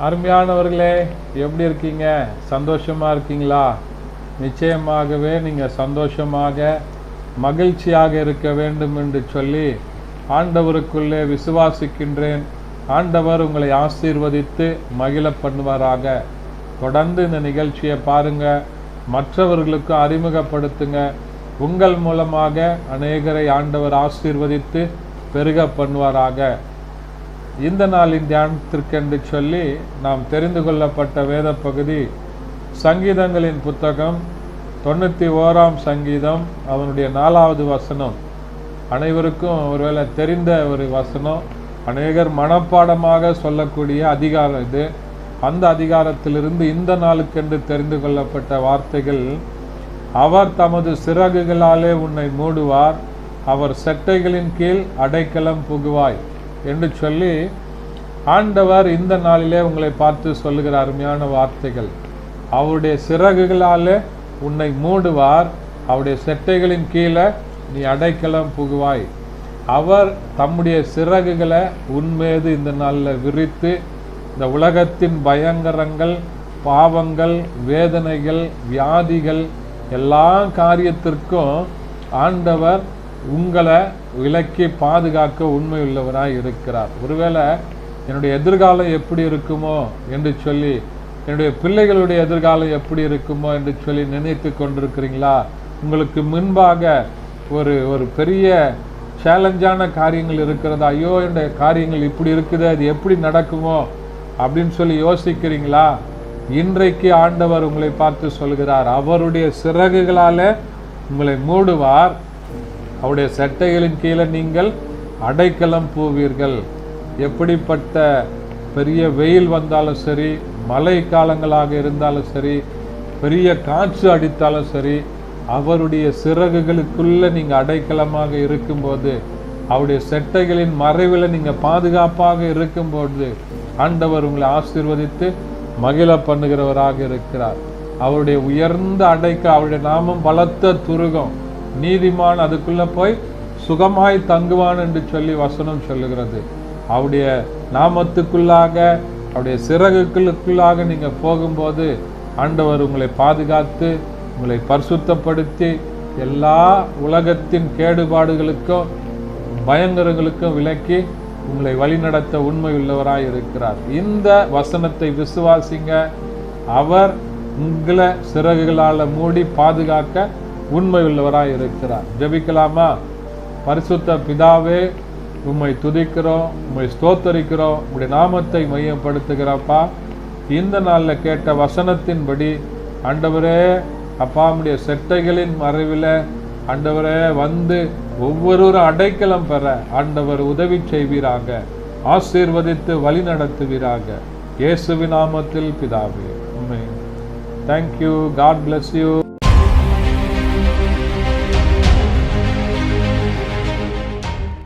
அருமையானவர்களே எப்படி இருக்கீங்க? சந்தோஷமாக இருக்கீங்களா? நிச்சயமாகவே நீங்கள் சந்தோஷமாக மகிழ்ச்சியாக இருக்க வேண்டும் என்று சொல்லி ஆண்டவருக்குள்ளே விசுவாசிக்கின்றேன். ஆண்டவர் உங்களை ஆசீர்வதித்து மகிழ பண்ணுவாராக. தொடர்ந்து இந்த நிகழ்ச்சியை பாருங்கள் மற்றவர்களுக்கு அறிமுகப்படுத்துங்க. உங்கள் மூலமாக அநேகரை ஆண்டவர் ஆசீர்வதித்து பெருக பண்ணுவாராக. இந்த நாளின் தியானத்திற்கென்று சொல்லி நாம் தெரிந்து கொள்ளப்பட்ட வேத பகுதி சங்கீதங்களின் புத்தகம் தொண்ணூற்றி ஓராம் சங்கீதம் அவனுடைய நாலாவது வசனம். அனைவருக்கும் ஒருவேளை தெரிந்த ஒரு வசனம். அநேகர் மனப்பாடமாக சொல்லக்கூடிய அதிகாரம் இது. அந்த அதிகாரத்திலிருந்து இந்த நாளுக்கென்று தெரிந்து கொள்ளப்பட்ட வார்த்தைகள் அவர் தமது சிறகுகளாலே உன்னை மூடுவார் அவர் செட்டைகளின் கீழ் அடைக்கலம் புகுவாய். என்று சொல்லி ஆண்டவர் இந்த நாளிலே உங்களை பார்த்து சொல்லுகிற அருமையான வார்த்தைகள். அவருடைய சிறகுகளாலே உன்னை மூடுவார். அவருடைய செட்டைகளின் கீழே நீ அடைக்கலம் புகுவாய். அவர் தம்முடைய சிறகுகளை உன்மீது இந்த நாளில் விரித்து இந்த உலகத்தின் பயங்கரங்கள் பாவங்கள் வேதனைகள் வியாதிகள் எல்லா காரியத்திற்கும் ஆண்டவர் உங்களை விலக்கி பாதுகாக்க உண்மை இருக்கிறார். ஒருவேளை என்னுடைய எதிர்காலம் எப்படி இருக்குமோ என்று சொல்லி என்னுடைய பிள்ளைகளுடைய எதிர்காலம் எப்படி இருக்குமோ என்று சொல்லி நினைத்து கொண்டிருக்கிறீங்களா? உங்களுக்கு முன்பாக ஒரு ஒரு பெரிய சேலஞ்சான காரியங்கள் இருக்கிறதா? ஐயோ என்னுடைய காரியங்கள் இப்படி இருக்குது அது எப்படி நடக்குமோ அப்படின்னு சொல்லி யோசிக்கிறீங்களா? இன்றைக்கு ஆண்டவர் உங்களை பார்த்து சொல்கிறார். அவருடைய சிறகுகளால் உங்களை மூடுவார். அவருடைய சட்டைகளின் கீழே நீங்கள் அடைக்கலம் போவீர்கள். எப்படிப்பட்ட பெரிய வெயில் வந்தாலும் சரி மழை காலங்களாக இருந்தாலும் சரி பெரிய காற்று அடித்தாலும் சரி அவருடைய சிறகுகளுக்குள்ளே நீங்கள் அடைக்கலமாக இருக்கும்போது அவருடைய செட்டைகளின் மறைவில் நீங்கள் பாதுகாப்பாக இருக்கும்போது ஆண்டவர் உங்களை ஆசீர்வதித்து மகிழ பண்ணுகிறவராக இருக்கிறார். அவருடைய உயர்ந்த அடைக்க அவருடைய நாமம் பலத்த துருகம் நீதிமான் அதுக்குள்ளே போய் சுகமாய் தங்குவான் என்று சொல்லி வசனம் சொல்லுகிறது. அவருடைய நாமத்துக்குள்ளாக அவருடைய சிறகுகளுக்குள்ளாக நீங்கள் போகும்போது ஆண்டவர் உங்களை பாதுகாத்து உங்களை பரிசுத்தப்படுத்தி எல்லா உலகத்தின் கேடுபாடுகளுக்கும் பயங்கரங்களுக்கும் விலக்கி உங்களை வழிநடத்த உண்மை இருக்கிறார். இந்த வசனத்தை விசுவாசிங்க. அவர் உங்களை சிறகுகளால் மூடி பாதுகாக்க உண்மை உள்ளவராக இருக்கிறார் ஜெபிக்கலாமா? பரிசுத்த பிதாவே உம்மை துதிக்கிறோம் உம்மை ஸ்தோத்தரிக்கிறோம் உம்முடைய நாமத்தை மையப்படுத்துகிறப்பா. இந்த நாளில் கேட்ட வசனத்தின்படி ஆண்டவரே அப்பா உடைய செட்டைகளின் மறைவில் ஆண்டவரே வந்து ஒவ்வொருவரும் அடைக்கலம் பெற ஆண்டவர் உதவி செய்வீராக. ஆசீர்வதித்து வழி நடத்துவீராக. இயேசுவின் நாமத்தில் பிதாவே உண்மை தேங்க்யூ காட் பிளஸ் யூ